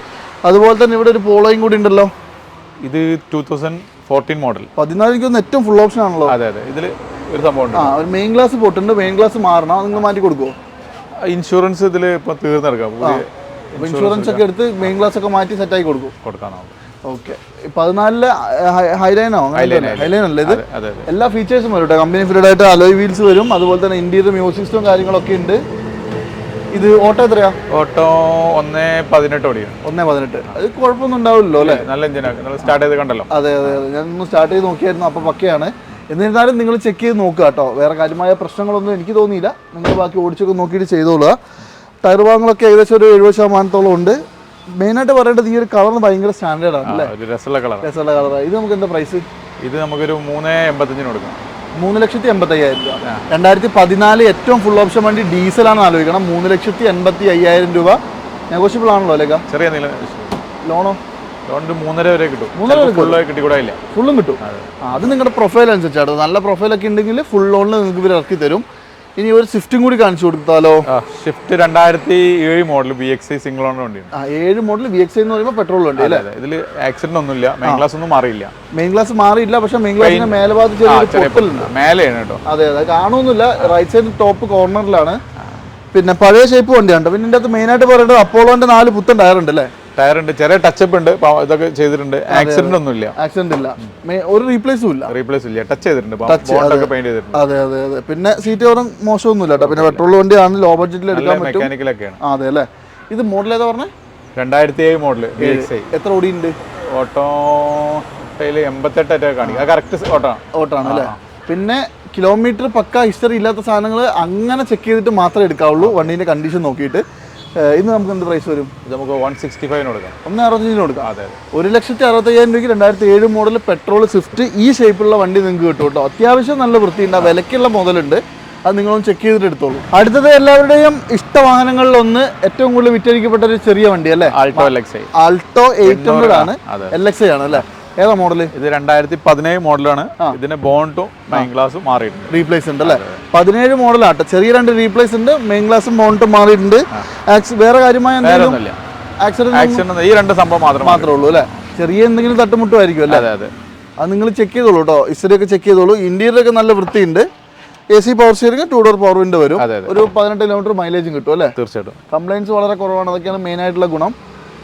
അതുപോലെ തന്നെ ഇവിടെ ഒരു പോളോയും കൂടി ഉണ്ടല്ലോ. ഇത് ടൂ തൗസൻഡ് ഫോർട്ടീൻ മോഡൽ പതിനാലിക്ക് ഏറ്റവും ഫുൾ ഓപ്ഷൻ ആണല്ലോ. അതെ അതെ. ഇതിൽ ഒരു സംഭവം ഉണ്ട്. ആ ഒരു മെയിൻ ഗ്ലാസ് പൊട്ടുണ്ട്. മെയിൻ ഗ്ലാസ് മാറണം. നിങ്ങൾ മാറ്റി കൊടുക്കുമോ ഇൻഷുറൻസ് ഇതിൽ ഇപ്പം തീർന്നെടുക്കാം. ഇൻഷുറൻസ് ഒക്കെ എടുത്ത് മെയിൻ ഗ്ലാസ് ഒക്കെ മാറ്റി സെറ്റ് ആയി കൊടുക്കും. കൊടുക്കാനോ നമുക്ക് ഓക്കെ പതിനാലിൽ ഹൈലൈനോ ഹൈലൈൻ അല്ലേ ഇത്? എല്ലാ ഫീച്ചേഴ്സും വരും കേട്ടോ കമ്പനി ഫിറ്റഡ് ആയിട്ട് അലോയ് വീൽസ് വരും. അതുപോലെ തന്നെ ഇന്റീരിയർ മ്യൂസിക്സും കാര്യങ്ങളൊക്കെ ഉണ്ട്. ഇത് ഓട്ടോ എത്രയാ? ഓട്ടോ ഒന്ന് പതിനെട്ട് ഓടിയാണ് ഒന്നേ പതിനെട്ട്. അത് കുഴപ്പമൊന്നും ഉണ്ടാവില്ലല്ലോ അല്ലേ? നല്ല എഞ്ചിനാണ് നമ്മൾ സ്റ്റാർട്ട് ചെയ്ത് കണ്ടല്ലോ. അതെ അതെ അതെ. ഞാൻ ഒന്ന് സ്റ്റാർട്ട് ചെയ്ത് നോക്കിയായിരുന്നു അപ്പോൾ പക്കയാണ്. എന്നിരുന്നാലും നിങ്ങൾ ചെക്ക് ചെയ്ത് നോക്കുക കേട്ടോ. വേറെ കാര്യമായ പ്രശ്നങ്ങളൊന്നും എനിക്ക് തോന്നിയില്ല. നിങ്ങൾ ബാക്കി ഓടിച്ചൊക്കെ നോക്കിയിട്ട് ചെയ്തോളുക. ടയർ ഭാഗങ്ങളൊക്കെ ഏകദേശം ഒരു എഴുപത് ശതമാനത്തോളം ഉണ്ട്. മെയിനായിട്ട് പറയേണ്ടത് ഈ ഒരു കളർ ഭയങ്കര സ്റ്റാൻഡേർഡ് ആണ് അല്ലേ? രസമുള്ള കളർ രസമുള്ള കളർ ഇത് നമുക്ക് എന്താ പ്രൈസ് ഇത് നമുക്കൊരു മൂന്ന് എൺപത്തഞ്ചിന് കൊടുക്കാം. മൂന്ന് ലക്ഷത്തി എൺപത്തി അയ്യായിരം രൂപ രണ്ടായിരത്തി പതിനാല് ഏറ്റവും ഫുൾ ഓപ്ഷൻ വണ്ടി ഡീസലാണ് ആലോചിക്കണം. മൂന്ന് ലക്ഷത്തി എൺപത്തി അയ്യായിരം രൂപ. നെഗോഷ്യബിൾ ആണല്ലോ അല്ലേ ചെറിയ ലോണോ? ലോൺ ഒരു മൂന്നര വരെ കിട്ടും. മൂന്നര വരെ ഫുള്ള് കിട്ടും. അത്. നിങ്ങളുടെ പ്രൊഫൈൽ അനുസരിച്ചാണ് നല്ല പ്രൊഫൈലൊക്കെ ഉണ്ടെങ്കിൽ ഫുൾ ലോണിൽ നിങ്ങൾക്ക് ഇവർ ഇറക്കി തരും. ഇനി ഒരു സ്വിഫ്റ്റും കൂടി കാണിച്ചു കൊടുത്താലോ? സ്വിഫ്റ്റ് രണ്ടായിരത്തി ഏഴ് model B X I single owner വണ്ടി ഏഴ് മോഡൽ ബി എക്സ് ഐ എന്ന് പറയുമ്പോൾ പെട്രോൾ വണ്ടി അല്ലേ? ഇതിൽ ആക്സിഡന്റ് ഒന്നുമില്ല. മെയിൻ ക്ലാസ് ഒന്നും മാറിയില്ല. മെയിൻ ക്ലാസ് മാറിയില്ല പക്ഷെ മെയിൻ ഗ്ലാസിന്റെ ചെറിയ പൊട്ടലുണ്ട്. മേലെയാണ് കേട്ടോ. അതെ അതെ കാണുമൊന്നുമില്ല. റൈറ്റ് സൈഡ് ടോപ്പ് കോർണറിലാണ് പിന്നെ പഴയ ഷേപ്പ് വണ്ടിയാണ് പിന്നെ ഇതിന്റെ അകത്ത് മെയിനായിട്ട് പറയേണ്ടത് അപ്പോളോന്റെ നാല് പുത്തൻ ടയർ ഉണ്ട് അല്ലേ ടയർ ഉണ്ട് ചെറിയ ടച്ചപ്പ് ഉണ്ട്. ഇതൊക്കെ ചെയ്തിട്ടുണ്ട്. ആക്സിഡന്റ് ഒന്നും ഇല്ല. ആക്സിഡന്റ് ഇല്ല. ഒരു റീപ്ലേസും ഇല്ല. റീപ്ലേസ് ഇല്ല. ടച്ച് ചെയ്തിട്ടുണ്ട്. പെയിന്റ് ചെയ്തിട്ടുണ്ട്. അതെ അതെ അതെ. പിന്നെ സീറ്റ് കവറും മോശമൊന്നും ഇല്ല പിന്നെ പെട്രോൾ വണ്ടിയാണ് ലോ ബഡ്ജറ്റിൽ എടുക്കാൻ പറ്റും. മെക്കാനിക്കലൊക്കെയാണ് അതെ അല്ലേ? ഇത് മോഡൽ ഏതാ പറഞ്ഞേ? രണ്ടായിരത്തി ഏഴ് മോഡൽ എത്ര ഓടി ഉണ്ട് ഓട്ടോ എൺപത്തെട്ടൊക്കെ കാണിക്കും. Correct auto. ഓട്ടാണ് അല്ലേ? പിന്നെ കിലോമീറ്റർ പക്ക ഹിസ്റ്ററി ഇല്ലാത്ത സാധനങ്ങൾ അങ്ങനെ ചെക്ക് ചെയ്തിട്ട് മാത്രമേ എടുക്കാവുള്ളൂ വണ്ടീന്റെ കണ്ടീഷൻ നോക്കിയിട്ട്. ഇന്ന് നമുക്ക് എന്ത് പ്രൈസ് വരും? നമുക്ക് വൺ സിക്സ്റ്റി ഫൈവിന് കൊടുക്കാം. ഒന്ന് അറുപത്തഞ്ചിന് കൊടുക്കാം. അതെ ഒരു ലക്ഷത്തി അറുപത്തയ്യായിരം രൂപയ്ക്ക് രണ്ടായിരത്തി ഏഴ് മോഡൽ പെട്രോൾ സ്വിഫ്റ്റ് ഈ ഷേപ്പിലുള്ള വണ്ടി നിങ്ങൾക്ക് കിട്ടും കേട്ടോ. അത്യാവശ്യം നല്ല വൃത്തിയുണ്ട്. ആ വിലക്കുള്ള മുതലുണ്ട് അത് നിങ്ങളൊന്ന് ചെക്ക് ചെയ്തിട്ട് എടുത്തോളൂ. അടുത്തത് എല്ലാവരുടെയും ഇഷ്ട വാഹനങ്ങളിൽ ഒന്ന് ഏറ്റവും കൂടുതൽ വിറ്റഴിക്കപ്പെട്ട ഒരു ചെറിയ വണ്ടി അല്ലേ? Alto L X I Alto eight hundred ആണ്. എൽ എക്സ് ഐ ആണ് അല്ലേ? ഏതാ മോഡൽ ഇത് രണ്ടായിരത്തി പതിനേഴ് മോഡലാണ് ഇതിന് ബോണ്ടും മെയിൻ ഗ്ലാസും മാറിയിട്ടുണ്ട്. റീപ്ലേസ് ഉണ്ട് അല്ലേ? പതിനേഴ് മോഡലാട്ടോ ചെറിയ രണ്ട് റീപ്ലേസ് ഉണ്ട് മെയിൻ ഗ്ലാസും ബോണ്ടും മാറിയിട്ടുണ്ട്. വേറെ കാര്യമായ ആക്സിഡന്റ് ഈ രണ്ട് സംഭവം മാത്രം മാത്രമേ ഉള്ളൂ അല്ലേ? ചെറിയ എന്തെങ്കിലും തട്ടുമുട്ടുമായിരിക്കും അല്ലേ? അതെ അതെ. അത് നിങ്ങൾ ചെക്ക് ചെയ്തോളൂ കേട്ടോ ഇസ്റ്ററി ഒക്കെ ചെക്ക് ചെയ്തോളൂ. ഇന്റീരിയർ ഒക്കെ നല്ല വൃത്തിയുണ്ട്. A C power steering two door power window വരും. ഒരു പതിനെട്ട് കിലോമീറ്റർ മൈലേജും കിട്ടും അല്ലേ? തീർച്ചയായിട്ടും. കംപ്ലൈൻസ് വളരെ കുറവാണ്. അതൊക്കെയാണ് മെയിൻ ആയിട്ടുള്ള ഗുണം.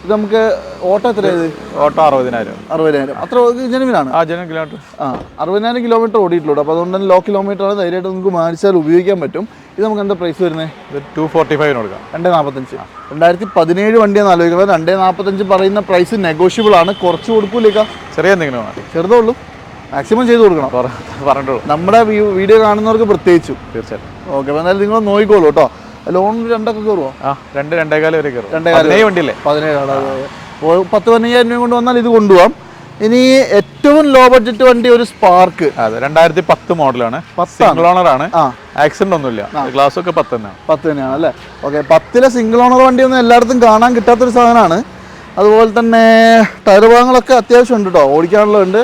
ഇത് നമുക്ക് ഓട്ടോ എത്ര ഓട്ടോ അറുപതിനായിരം. അറുപതിനായിരം. അത്ര ജനുവിനാണ്? ആ ജനം കിലോമീറ്റർ ആ അറുപതിനായിരം കിലോമീറ്റർ ഓടിയിട്ടുള്ളൂ. അപ്പോൾ അതുകൊണ്ട് തന്നെ ലോ കിലോമീറ്റർ ആണ്. ധൈര്യമായിട്ട് നമുക്ക് മാനിച്ചാൽ ഉപയോഗിക്കാൻ പറ്റും. ഇത് നമുക്ക് എന്താ പ്രൈസ് വരുന്നത് ടു ഫോർട്ടി ഫൈവിന് കൊടുക്കാം. രണ്ട് നാൽപ്പത്തഞ്ച് രണ്ടായിരത്തി പതിനേഴ് വണ്ടിയാണ് ആലോചിക്കുന്നത്. രണ്ടേ നാൽപ്പത്തഞ്ച് പറയുന്ന പ്രൈസ് നെഗോഷ്യബിൾ ആണ്. കുറച്ച് കൊടുക്കൂലേക്കാ ചെറിയ എന്തെങ്കിലും ചെറുതേ ഉള്ളൂ. മാക്സിമം ചെയ്ത് കൊടുക്കണം. പറ- പറഞ്ഞോളൂ. നമ്മുടെ വീഡിയോ കാണുന്നവർക്ക് പ്രത്യേകിച്ചും. തീർച്ചയായിട്ടും. ഓക്കെ അപ്പോൾ എന്തായാലും നിങ്ങൾ നോക്കിക്കോളൂ കേട്ടോ. ലോൺ രണ്ടൊക്കെ കയറുമോ ആ രണ്ട് രണ്ടേകാല വരെ കയറും. രണ്ടേകാൽ പതിനേഴ് വണ്ടിയല്ലേ. അപ്പോൾ പത്ത് പതിനയ്യായിരം രൂപ കൊണ്ട് വന്നാൽ ഇത് കൊണ്ടുപോകാം ഇനി ഏറ്റവും ലോ ബഡ്ജറ്റ് വണ്ടി ഒരു സ്പാർക്ക് അതെ രണ്ടായിരത്തി പത്ത് മോഡലാണ്. സിംഗിൾ ഓണർ ആണ്. ആക്സിഡന്റ് ഒന്നുമില്ല. ഗ്ലാസ് ഒക്കെ പത്ത് തന്നെയാണ്. പത്ത് തന്നെയാണ് അല്ലേ? ഓക്കെ പത്തിലെ സിംഗിൾ ഓണർ വണ്ടി ഒന്നും എല്ലായിടത്തും കാണാൻ കിട്ടാത്തൊരു സാധനമാണ്. അതുപോലെ തന്നെ ടയർ ഭാഗങ്ങളൊക്കെ അത്യാവശ്യം ഉണ്ട് കേട്ടോ ഓടിക്കാനുള്ളതുണ്ട്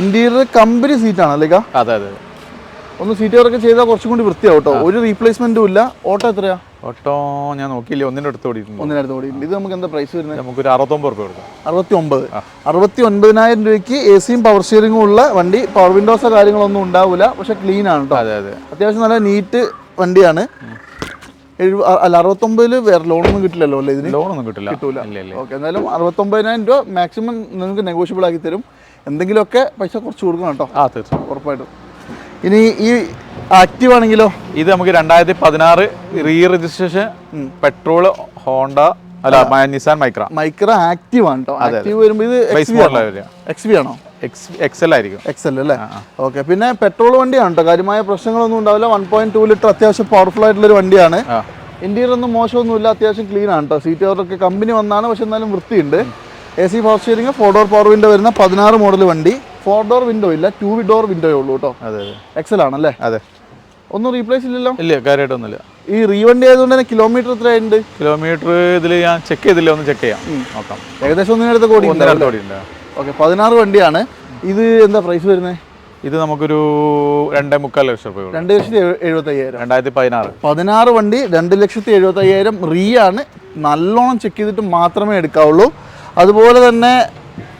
ഇന്റീരിയർ കമ്പനി സീറ്റാണ് അല്ലേ അതെ അതെ. ഒന്ന് സീറ്റ് വർക്ക് ചെയ്താൽ കുറച്ചും കൂടി വൃത്തിയാവും കേട്ടോ. ഒരു റീപ്ലേസ്മെന്റും ഇല്ല. ഓട്ടോ എത്രയാ? ഓട്ടോ ഞാൻ നോക്കിയില്ല ഒന്നിന്റെ അടുത്ത് ഓടിയിട്ടുണ്ട്. ഒന്നിനടുത്ത് ഓടിയിട്ടുണ്ട്. ഇത് നമുക്ക് എന്താ പ്രൈസ് വരുന്നത്? നമുക്ക് ഒരു അറുപത്തൊമ്പത് റുപ്യ കൊടുക്കാം. അറുപത്തി ഒമ്പത് അറുപത്തി ഒൻപതിനായിരം രൂപയ്ക്ക് എ സിയും പവർ സ്റ്റിയറിംഗും ഉള്ള വണ്ടി. പവർ വിൻഡോസോ കാര്യങ്ങളൊന്നും ഉണ്ടാവില്ല പക്ഷെ ക്ലീൻ ആണ് കേട്ടോ. അതെ അതെ. അത്യാവശ്യം നല്ല നീറ്റ് വണ്ടിയാണ്. അല്ല അറുപത്തൊമ്പതിൽ വേറെ ലോണൊന്നും കിട്ടില്ലല്ലോ അല്ലേ ഇതിന്? ലോണൊന്നും കിട്ടില്ല. കിട്ടൂല. ഓക്കെ എന്തായാലും അറുപത്തൊമ്പതിനായിരം രൂപ മാക്സിമം നിങ്ങൾക്ക് നെഗോഷ്യബിൾ ആക്കി തരും. എന്തെങ്കിലുമൊക്കെ പൈസ കുറച്ച് കൊടുക്കണം കേട്ടോ. ആ തീർച്ചയായും. ഉറപ്പായിട്ടും. ഇനി ഈ ആക്റ്റീവ് ആണെങ്കിലോ? ഇത് നമുക്ക് രണ്ടായിരത്തി പതിനാറ് റീ രജിസ്ട്രേഷൻ പെട്രോൾ ഹോണ്ട അല്ല നിസാൻ മൈക്ര. മൈക്ര ആക്റ്റീവ് ആണ് കേട്ടോ ആക്റ്റീവ് വരുമ്പോൾ ഇത് എക്സ് വി ആണോ? എക്സൽ ആയിരിക്കും. എക്സൽ അല്ലേ? ഓക്കെ പിന്നെ പെട്രോൾ വണ്ടിയാണ് കേട്ടോ കാര്യമായ പ്രശ്നങ്ങളൊന്നും ഉണ്ടാവില്ല. വൺ പോയിന്റ് ടു ലിറ്റർ അത്യാവശ്യം പവർഫുൾ ആയിട്ടുള്ള ഒരു വണ്ടിയാണ് ഇന്റീരിയർ ഒന്നും മോശമൊന്നുമില്ല അത്യാവശ്യം ക്ലീൻ ആണ് കേട്ടോ സീറ്റ് കവറൊക്കെ കമ്പനി വന്നാണ്. പക്ഷെ എന്നാലും വൃത്തിയുണ്ട്. A C power steering four door power window വരുന്ന പതിനാറ് മോഡൽ വണ്ടി. ഫോർ ഡോർ വിൻഡോ ഇല്ല ടു ഡോർ വിൻഡോ ഉള്ളൂ കേട്ടോ അതെ എക്സൽ ആണല്ലേ? അതെ. ഒന്നും റീപ്ലേസ് ഇല്ലല്ലോ? ഇല്ല കാര്യമായിട്ടൊന്നുമില്ല ഈ റീവണ്ടി ആയതുകൊണ്ട് തന്നെ കിലോമീറ്റർ എത്ര ഉണ്ട്? കിലോമീറ്റർ ഇതിൽ ഞാൻ ചെക്ക് ചെയ്തില്ല ഒന്ന് ചെക്ക് ചെയ്യാം. നോക്കാം. ഏകദേശം ഒന്നിനടുത്ത് കോടി കോടി ഉണ്ട്. ഓക്കെ പതിനാറ് വണ്ടിയാണ്. ഇത് എന്താ പ്രൈസ് വരുന്നത് ഇത് നമുക്കൊരു രണ്ടേ മുക്കാൽ ലക്ഷം രൂപ രണ്ട് ലക്ഷത്തി എഴുപത്തയ്യായിരം. രണ്ടായിരത്തി പതിനാറ്. പതിനാറ് വണ്ടി രണ്ട് ലക്ഷത്തി എഴുപത്തി അയ്യായിരം റീ ആണ്. നല്ലോണം ചെക്ക് ചെയ്തിട്ട് മാത്രമേ എടുക്കാവുള്ളൂ. അതുപോലെ തന്നെ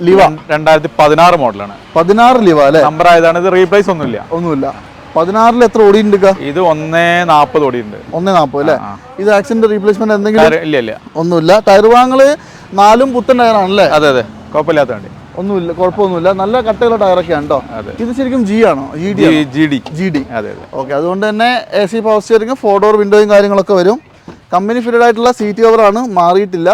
ലിവ. രണ്ടായിരത്തി പതിനാറ് മോഡലാണ്. പതിനാറ് ലിവ അല്ലേ? നമ്പർ ആയതാണ് ഇത് റീപ്ലേസ് ഒന്നുമില്ല. ഒന്നുമില്ല. പതിനാറിൽ എത്ര ഓടി ഇക്ക? ഇത് ഒന്നേ നാൽപ്പത് ഉണ്ട് ഒന്നേ നാൽപ്പത് അല്ലേ? ഇത് ആക്സിഡന്റ് റീപ്ലേസ്മെന്റ് എന്തെങ്കിലും? ഇല്ല ഇല്ല. ഒന്നുമില്ല. ടയർ വാങ്ങൾ നാലും പുത്തൻ ടയറാണല്ലേ അതെ അതെ. കുഴപ്പമില്ലാത്ത വണ്ടി. ഒന്നുമില്ല കുഴപ്പമൊന്നുമില്ല. നല്ല കട്ടയുള്ള ടയറൊക്കെയാണ് കേട്ടോ ഇത് ശരിക്കും ജി ആണോ? G D G D G D അതെ അതെ. ഓക്കെ അതുകൊണ്ട് തന്നെ A C power steering four door വിൻഡോയും കാര്യങ്ങളൊക്കെ വരും. കമ്പനി ഫിറ്റഡ് ആയിട്ടുള്ള സീറ്റ് കവറാണ് മാറിയിട്ടില്ല.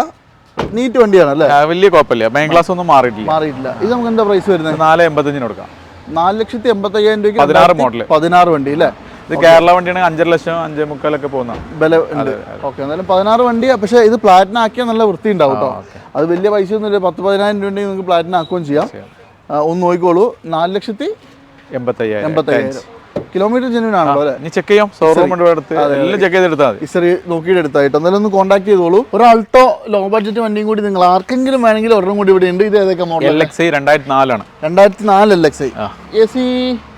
നീറ്റ് വണ്ടിയാണ് അല്ലേ വലിയ കുഴപ്പമില്ല. മെയിൻ ക്ലാസ് ഒന്നും മാറിയിട്ടില്ല. മാറിയിട്ടില്ല. ഇത് നമുക്ക് എന്താ പ്രൈസ് വരുന്നത്? നാല് എൺപത്തഞ്ചിന് കൊടുക്കാം. നാല് ലക്ഷത്തി എൺപത്തയ്യായിരം രൂപ രൂപയ്ക്ക് പതിനാറ് മോഡൽ. പതിനാറ് വണ്ടി അല്ലേ? ഇത് കേരള വണ്ടിയാണ് അഞ്ചര ലക്ഷം അഞ്ചേ മുക്കാലൊക്കെ പോകുന്ന. വില ഉണ്ട്. ഓക്കെ എന്നാലും പതിനാറ് വണ്ടി പക്ഷേ ഇത് പ്ലാറ്റിന് ആക്കിയാൽ നല്ല വൃത്തി ഉണ്ടാവും കേട്ടോ അത് വലിയ പൈസ ഒന്നുമില്ല പത്ത് പതിനായിരം രൂപ നിങ്ങൾക്ക് പ്ലാറ്റിന് ആക്കുകയും ചെയ്യാം. ഒന്ന് നോക്കിക്കോളൂ. നാല് ലക്ഷത്തി എൺപത്തയ്യായിരം. എൺപത്തി അയ്യായിരം കിലോമീറ്റർ ജെന്യൂൻ ആണല്ലോ അല്ലേ? നീ ചെക്ക് ചെയ്യാം. ഷോറൂം എടുത്ത് എല്ലാം ചെക്ക് ചെയ്തെടുത്താൽ മതി. ഇസറി നോക്കിയിട്ട് എടുത്തായിട്ട് എന്തായാലും ഒന്ന് കോൺടാക്ട് ചെയ്തോളൂ. ഒരു ആൾട്ടോ ലോ ബഡ്ജറ്റ് വണ്ടിയും കൂടി നിങ്ങൾ ആർക്കെങ്കിലും വേണമെങ്കിൽ ഒരെണ്ണം കൂടി ഇവിടെ ഉണ്ട്. ഇത് ഏതൊക്കെ മോഡൽ എൽ എക്സ് ഐ രണ്ടായിരത്തി നാലാണ് രണ്ടായിരത്തി നാല് L X I A C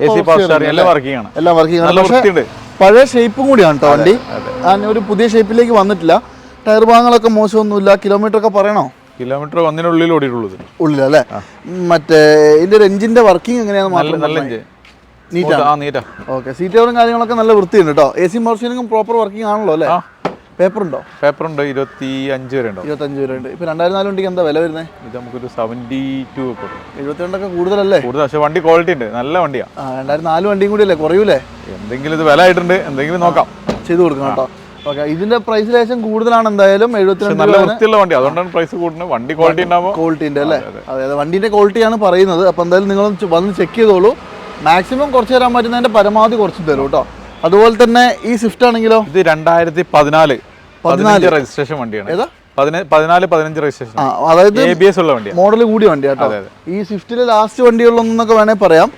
A C എല്ലാം വർക്കിംഗ് ആണ് എല്ലാം വർക്കിംഗ് ആണ് പഴയ ഷേപ്പും കൂടിയാണ് കേട്ടോ വണ്ടി. ഒരു പുതിയ ഷേപ്പിലേക്ക് വന്നിട്ടില്ല. ടയർ ഭാഗങ്ങളൊക്കെ മോശമൊന്നുമില്ല. കിലോമീറ്റർ ഒക്കെ പറയണോ? കിലോമീറ്റർ ഒന്നിനുള്ളിൽ ഓടിയിട്ടുള്ളത്. ഉള്ളിലല്ലേ? മറ്റേ ഇതിന്റെ എഞ്ചിന്റെ വർക്കിംഗ് എങ്ങനെയാണെന്ന് നല്ല മാത്രം നീറ്റാ. ഓക്കെ സീറ്റ് കവറും കാര്യങ്ങളൊക്കെ നല്ല വൃത്തിയുണ്ട് കേട്ടോ എ സി മോർഷനിങ്ങും പ്രോപ്പർ വർക്കിംഗ് ആണല്ലോ അല്ലേ? പേപ്പർ ഉണ്ടോ? പേപ്പർ ഉണ്ട് ഇരുപത്തി അഞ്ച് വരെ ഉണ്ട് ഇരുപത്തഞ്ച് വരെ ഉണ്ട്. ഇപ്പൊ രണ്ടായിരം നാല് വണ്ടിക്ക് എന്താ വില വരുന്നത് ഇത് നമുക്കൊരു സെവന്റി ടു ഒക്കെ എഴുപത്തിരണ്ടൊക്കെ കൂടുതലല്ലേ? കൂടുതൽ പക്ഷേ വണ്ടി ക്വാളിറ്റി ഉണ്ട്. നല്ല വണ്ടിയാണ് രണ്ടായിരത്തി നാല് വണ്ടിയും കൂടി അല്ലേ കുറയൂലേ? എന്തെങ്കിലും ഇത് വില ആയിട്ടുണ്ട്. എന്തെങ്കിലും നോക്കാം. ചെയ്തു കൊടുക്കണം കേട്ടോ ഓക്കെ ഇതിന്റെ പ്രൈസ് ലേശം കൂടുതലാണ് എന്തായാലും എഴുപത്തിരണ്ട് നല്ല വൃത്തിയുള്ള വണ്ടി. അതുകൊണ്ടാണ് പ്രൈസ് കൂടുന്നത്. വണ്ടി ക്വാളിറ്റി ഉണ്ടാവും ക്വാളിറ്റി ഉണ്ട് അല്ലേ? അതെ അതെ. വണ്ടിന്റെ ക്വാളിറ്റിയാണ് പറയുന്നത്. അപ്പൊ എന്തായാലും നിങ്ങൾ വന്ന് ചെക്ക് ചെയ്തോളൂ. മാക്സിമം കുറച്ച് തരാൻ പറ്റുന്നതിന്റെ പരമാവധി കുറച്ച് തരും കേട്ടോ. അതുപോലെ തന്നെ ഈ സ്വിഫ്റ്റ് ആണെങ്കിലോ? ഇത് രണ്ടായിരത്തി പതിനാല്. പതിനാല് രജിസ്ട്രേഷൻ വണ്ടിയാണ്. ഏതാ? പതിനാല് പതിനഞ്ച് രജിസ്ട്രേഷൻ അതായത് എ ബി എസ് ഉള്ള വണ്ടിയാണ് മോഡൽ കൂടിയ വണ്ടി കേട്ടോ. ഈ സ്വിഫ്റ്റിലെ ലാസ്റ്റ് വണ്ടികളൊന്നൊക്കെ വേണമെങ്കിൽ പറയാം.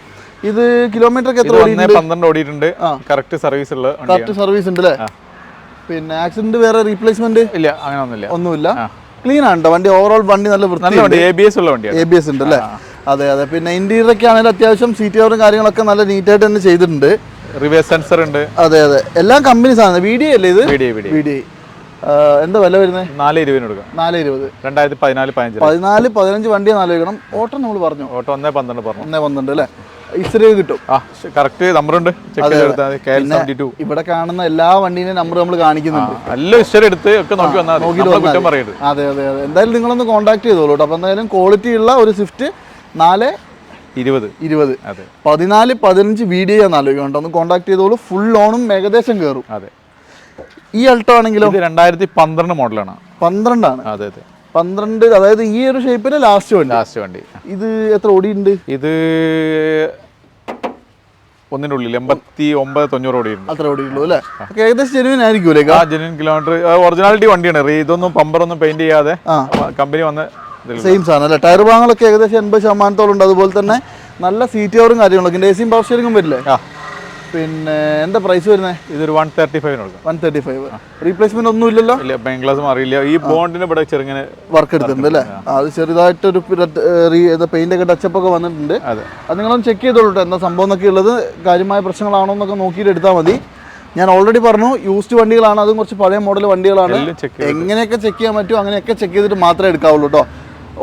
ഇത് കിലോമീറ്റർ എത്ര പന്ത്രണ്ട് ഓടിയിട്ടുണ്ട്. കറക്റ്റ് സർവീസ് ഉള്ള വണ്ടിയാണ്. കറക്റ്റ് സർവീസ് ഉണ്ട് അല്ലേ പിന്നെ ആക്സിഡന്റ് വേറെ റീപ്ലേസ്മെന്റ് ഇല്ല അങ്ങനെ ഒന്നുമില്ല. ഒന്നുമില്ല. ക്ലീൻ ആണ് വണ്ടി ഓവറോൾ വണ്ടി നല്ല വൃത്തി വണ്ടി എ ബി എസ് ഉള്ള വണ്ടി എ ബി എസ് ഉണ്ട് അല്ലേ അതെ അതെ. പിന്നെ ഇന്റീരിയറൊക്കെ ആണെങ്കിൽ ആണെങ്കിലും അത്യാവശ്യം സീറ്റ് കവറും കാര്യങ്ങളൊക്കെ നല്ല നീറ്റായിട്ട് തന്നെ ചെയ്തിട്ടുണ്ട്. റിവേഴ്സ് സെൻസർ ഉണ്ട്. അതെ അതെ. എല്ലാം കമ്പനി സാധനം. വി ഡി അല്ലേ ഇത്? വി ഡി എന്താ വില വരുന്നത് നാല് ഇരുപതിന് കൊടുക്കാം. നാല് ഇരുപത് രണ്ടായിരത്തി പതിനാല് പതിനഞ്ച് പതിനാല് പതിനഞ്ച് വണ്ടി വയ്ക്കണം. ഓട്ടം നമ്മൾ പറഞ്ഞു. ഓട്ടോ ഒന്നേ പന്ത്രണ്ട് പറഞ്ഞു. ഒന്നേ പന്ത്രണ്ട് അല്ലേ? ഇസ്രേ കിട്ടും. ആ കറക്റ്റ് നമ്പർ ഉണ്ട്. ഇവിടെ കാണുന്ന എല്ലാ വണ്ടീന്റെ നമ്പർ നമ്മൾ കാണിക്കുന്നുണ്ട്. നല്ല ഇസ്റ്റർ എടുത്ത് ഒക്കെ നോക്കി വന്നാൽ നമ്മൾ കുറ്റം പറയരുത്. അതെ അതെ അതെ. എന്തായാലും നിങ്ങളൊന്ന് കോൺടാക്ട് ചെയ്തോളൂ കേട്ടോ അപ്പോൾ എന്തായാലും ക്വാളിറ്റി ഉള്ള ഒരു സ്വിഫ്റ്റ് നാല് ഇരുപത്. ഇരുപത്. അതെ. പതിനാല് പതിനഞ്ച് വീഡിയോ ഞാൻ ആലോചിക്കുന്നുണ്ട്. ഒന്ന് കോൺടാക്ട് ചെയ്തോളൂ. ഫുൾ ഓണും ഏകദേശം കയറും അതെ. ഈ അൾട്ടോ ആണെങ്കിലോ? രണ്ടായിരത്തി പന്ത്രണ്ട് മോഡലാണ്. പന്ത്രണ്ടാണ്. അതെ അതെ. പന്ത്രണ്ട് അതായത് ഈ ഒരു ഷേപ്പിന് ലാസ്റ്റ് വണ്ടി. ലാസ്റ്റ് വണ്ടി. ഇത് എത്ര ഓടിയുണ്ട് ഇത് ഒന്നിന്റെ ഉള്ളിൽ എൺപത്തി ഒമ്പത് തൊണ്ണൂറ് ഓടി അത്ര ഓടിയുള്ളൂ അല്ലേ? ഏകദേശം ജെനുവിൻ ആയിരിക്കുമല്ലേ ആ ജെനുവിൻ കിലോമീറ്റർ ഒറിജിനാലിറ്റി വണ്ടിയാണ്. ഇതൊന്നും പമ്പറൊന്നും പെയിന്റ് ചെയ്യാതെ കമ്പനി വന്ന് സെയിം സാധനം അല്ലേ? ടയർ ഭാഗങ്ങളൊക്കെ ഏകദേശം എൺപത് ശതമാനത്തോളം ഉണ്ട്. അതുപോലെ തന്നെ നല്ല സീറ്റ് കവറും കാര്യങ്ങളൊക്കെ എ സിയും പവർ സ്റ്റിയറിംഗും വരില്ലേ? പിന്നെ എന്താ പ്രൈസ് വരുന്നത് ഇതൊരു വൺ തേർട്ടി ഫൈവിന് കൊടുക്കാം. വൺ തേർട്ടി ഫൈവ് റീപ്ലേസ്മെന്റ് ഒന്നും ഇല്ലല്ലോ? ഇല്ല മാറിയില്ല. ഈ ബോണ്ടിന് ഇവിടെ ചെറുങ്ങനെ വർക്ക് എടുത്തിട്ടുണ്ട് അല്ലേ? അത് ചെറുതായിട്ടൊരു പെയിന്റ് ഒക്കെ ടച്ചപ്പ് ഒക്കെ വന്നിട്ടുണ്ട്. അതെ. നിങ്ങളൊന്ന് ചെക്ക് ചെയ്തോളൂ എന്താ സംഭവം എന്നൊക്കെ ഉള്ളത് കാര്യമായ പ്രശ്നങ്ങളാണോ എന്നൊക്കെ നോക്കിയിട്ട് എടുത്താൽ മതി. ഞാൻ ഓൾറെഡി പറഞ്ഞു യൂസ്ഡ് വണ്ടികളാണ് അതും കുറച്ച് പഴയ മോഡൽ വണ്ടികളാണ്. എങ്ങനെയൊക്കെ ചെക്ക് ചെയ്യാൻ പറ്റുമോ അങ്ങനെയൊക്കെ ചെക്ക് ചെയ്തിട്ട് മാത്രമേ എടുക്കാവുള്ളൂ കേട്ടോ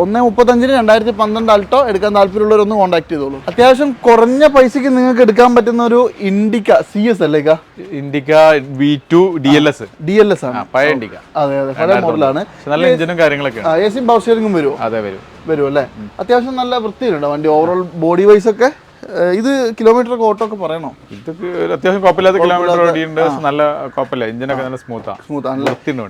ഒന്ന് മുപ്പത്തഞ്ചിന് രണ്ടായിരത്തി പന്ത്രണ്ട് അൾട്ടോ എടുക്കാൻ താല്പര്യമുള്ളവരൊന്ന് കോൺടാക്ട് ചെയ്തോളൂ. അത്യാവശ്യം കുറഞ്ഞ പൈസക്ക് നിങ്ങൾക്ക് എടുക്കാൻ പറ്റുന്ന ഒരു Indica C S അല്ലേക്ക Indica V two D L S D L S ആണ്. പഴയ ഇൻഡിക്ക. അതെ അതെ പഴയ മോഡലാണ്. നല്ല എഞ്ചിനും കാര്യങ്ങളൊക്കെയാണ്. എ സിയും പവർ സ്റ്റിയറിംഗും വരുമോ അതെ വരും. വരും അല്ലേ? അത്യാവശ്യം നല്ല വൃത്തിയിലുണ്ടോ വണ്ടി. ഓവറോൾ ബോഡി വൈസ് ഒക്കെ ഇത് കിലോമീറ്റർ ഓട്ടോ ഒക്കെ പറയണോ? ഇതൊക്കെ അത്യാവശ്യം കുഴപ്പമില്ലാത്ത കിലോമീറ്റർ ഓടിയുണ്ട് നല്ല കുഴപ്പമില്ല. എഞ്ചിനൊക്കെ നല്ല സ്മൂത്താ സ്മൂത്താണ്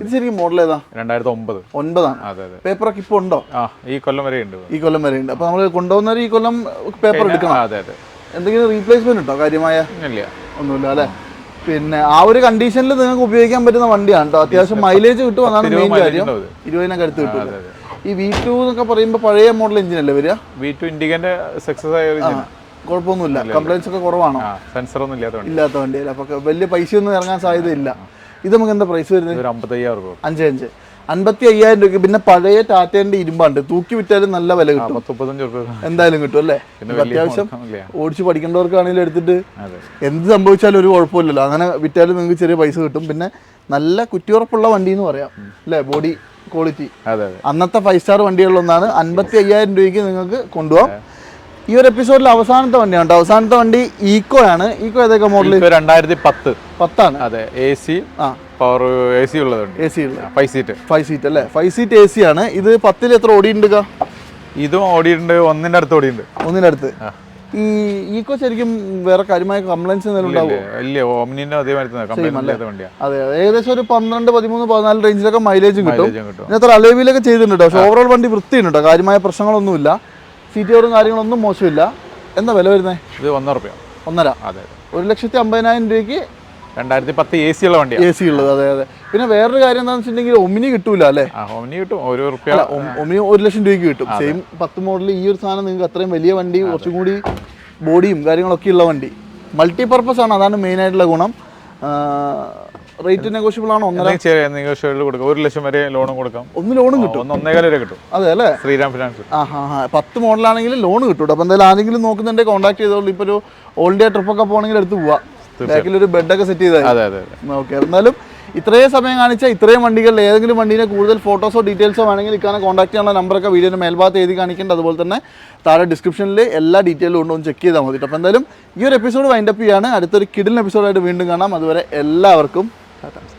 ഇത് ശരിക്കും മോഡൽ ഏതാ? രണ്ടായിരത്തി ഒമ്പത് ഒൻപതാണ്. അതെ അതെ. പേപ്പറൊക്കെ ഇപ്പോൾ ഉണ്ടോ? ആ ഈ കൊല്ലം വരെ ഉണ്ട്. ഈ കൊല്ലം വരെ ഉണ്ട്. അപ്പോൾ നമ്മൾ കൊണ്ടുപോകുന്നവർ ഈ കൊല്ലം പേപ്പർ എടുക്കണം. അതെ അതെ. എന്തെങ്കിലും റീപ്ലേസ്മെന്റ് ഉണ്ടോ കാര്യമായ? ഇല്ല ഒന്നുമില്ല അല്ലേ? പിന്നെ ആ ഒരു കണ്ടീഷനിൽ നിങ്ങൾക്ക് ഉപയോഗിക്കാൻ പറ്റുന്ന വണ്ടിയാണ് കേട്ടോ അത്യാവശ്യം മൈലേജ് കിട്ടും അതാണ് മെയിൻ കാര്യം. ഇരുപതിനൊക്കെ അടുത്ത് കിട്ടും ഈ വി ടു എന്നൊക്കെ പറയുമ്പോൾ പഴയ മോഡൽ എഞ്ചിനല്ലേ വരിക? വി ടു ഇൻഡിക്കന്റെ സക്സസ് ആയ. കുഴപ്പമൊന്നുമില്ല. കംപ്ലൈൻസ് ഒക്കെ കുറവാണോ? സെൻസർ ഒന്നും ഇല്ലാത്ത വണ്ടി ഇല്ലാത്ത വണ്ടിയല്ല. അപ്പൊ വലിയ പൈസ പൈസയൊന്നും ഇറങ്ങാൻ സാധ്യതയില്ല. ഇത് നമുക്ക് എന്താ പ്രൈസ് വരുന്നത്? അമ്പത്തയ്യായിരം രൂപ. അഞ്ച് അഞ്ച്. അൻപത്തി അയ്യായിരം രൂപ പിന്നെ പഴയ ടാറ്റേന്റെ ഇരുമ്പാണ്ട് തൂക്കി വിറ്റാലും നല്ല വില കിട്ടും. എന്തായാലും കിട്ടും അല്ലേ? അത്യാവശ്യം. ഓടിച്ച് പഠിക്കേണ്ടവർക്കാണെങ്കിലും എടുത്തിട്ട് എന്ത് സംഭവിച്ചാലും ഒരു കുഴപ്പമില്ലല്ലോ. അങ്ങനെ വിറ്റാലും നിങ്ങൾക്ക് ചെറിയ പൈസ കിട്ടും. പിന്നെ നല്ല കുറ്റിയുറപ്പുള്ള വണ്ടി എന്ന് പറയാം. അല്ലേ? Body quality. അന്നത്തെ ഫൈവ് സ്റ്റാർ വണ്ടികളിലൊന്നാണ് അൻപത്തി അയ്യായിരം രൂപയ്ക്ക് നിങ്ങൾക്ക് കൊണ്ടുപോകാം. ഈ ഒരു എപ്പിസോഡിൽ അവസാനത്തെ വണ്ടിയാണ് കേട്ടോ. അവസാനത്തെ വണ്ടി ഈക്കോ ആണ്. ഈക്കോ ഏതൊക്കെ മോഡൽ രണ്ടായിരത്തി പത്ത്. പത്താണ്. അതെ എ സി ആ. പവർ എ സി ഉള്ളതുണ്ട് എ സി ഉള്ള ഫൈവ് സീറ്റ് ഫൈവ് സീറ്റ് അല്ലേ? ഫൈവ് സീറ്റ് എ സി ആണ്. ഇത് പത്തിൽ എത്ര ഓടിയിട്ടുണ്ട്? ഇതും ഓടിയിട്ടുണ്ട് ഒന്നിന്റെ അടുത്ത് ഓടിയിട്ടുണ്ട്. ഒന്നിന്റെ അടുത്ത്. ഈ ഈക്കോ ശരിക്കും വേറെ കാര്യമായ കംപ്ലൈൻസ് അതേ ഏകദേശം ഒരു പന്ത്രണ്ട് പതിമൂന്ന് പതിനാല് റേഞ്ചിലൊക്കെ മൈലേജും കിട്ടും. അത്ര അലേവിലൊക്കെ ചെയ്തിട്ടുണ്ട് പക്ഷെ ഓവറോൾ വണ്ടി വൃത്തിയുണ്ട് കാര്യമായ പ്രശ്നങ്ങളൊന്നുമില്ല. സീറ്റ് കവറും കാര്യങ്ങളൊന്നും മോശമില്ല. എന്താ വില വരുന്നത് ഇത് ഒന്നര റുപ്യ. ഒന്നര. അതെ. ഒരു ലക്ഷത്തി അമ്പതിനായിരം രൂപയ്ക്ക് രണ്ടായിരത്തി പത്ത് എ സി ഉള്ള വണ്ടി എ സി ഉള്ളത്. അതെ അതെ. പിന്നെ വേറൊരു കാര്യം എന്താണെന്ന് വെച്ചിട്ടുണ്ടെങ്കിൽ ഒമിനി കിട്ടൂല അല്ലേ? ഒമിനി കിട്ടും. ഒരു റുപ്യ ഒമിനി ഒരു ലക്ഷം രൂപയ്ക്ക് കിട്ടും. സെയിം പത്ത് മോഡൽ ഈ ഒരു സാധനം നിങ്ങൾക്ക് അത്രയും വലിയ വണ്ടി കുറച്ചും കൂടി ബോഡിയും കാര്യങ്ങളൊക്കെ ഉള്ള വണ്ടി. മൾട്ടി പർപ്പസ് ആണ്. അതാണ് മെയിൻ ആയിട്ടുള്ള ഗുണം. റേറ്റ് നെഗോഷ്യബിൾ ആണോ? ഒന്നര? ചെറിയ നെഗോഷ്യബിൾ കൊടുക്കാം. ഒരു ലക്ഷം വരെ ലോണും കൊടുക്കാം. ഒന്ന് ലോണും കിട്ടും. ഒന്ന് ഒന്നേകാൽ വരെ കിട്ടും. അതെ അല്ലേ? ശ്രീരാം ഫിനാൻസ് ആ ഹാ ഹാ പത്ത് മോഡലാണെങ്കിൽ ലോൺ കിട്ടും അപ്പോൾ എന്തായാലും ആരെങ്കിലും നോക്കുന്നുണ്ടെങ്കിൽ കോൺടാക്ട് ചെയ്തോളൂ. ഇപ്പോൾ ഒരു ഓൾഡേ ട്രിപ്പ് ട്രിപ്പൊക്കെ പോകണമെങ്കിൽ എടുത്ത് പോവാം. ബാക്കിൽ ഒരു ബെഡൊക്കെ സെറ്റ് ചെയ്താൽ അതെ അതെ അതെ. ഓക്കെ എന്നാലും ഇത്രയും സമയം കാണിച്ച ഇത്രയും വണ്ടികളിൽ ഏതെങ്കിലും വണ്ടീനെ കൂടുതൽ ഫോട്ടോസോ ഡീറ്റെയിൽസോ വേണമെങ്കിൽ ഇക്കാനെ കോൺടാക്ട് ചെയ്യാനുള്ള നമ്പറൊക്കെ വീഡിയോയുടെ മേൽഭാഗത്ത് എഴുതി കാണിക്കേണ്ട അതുപോലെ തന്നെ താഴെ ഡിസ്ക്രിപ്ഷനിൽ എല്ലാ ഡീറ്റെയിലും ഉണ്ടോ. ഒന്ന് ചെക്ക് ചെയ്താൽ മതി അപ്പോൾ എന്തായാലും ഈ ഒരു എപ്പിസോഡ് വൈൻഡപ്പ് ചെയ്യാണ്. അടുത്തൊരു കിഡിൽ എപ്പിസോഡായിട്ട് വീണ്ടും കാണാം. അതുവരെ എല്ലാവർക്കും Satans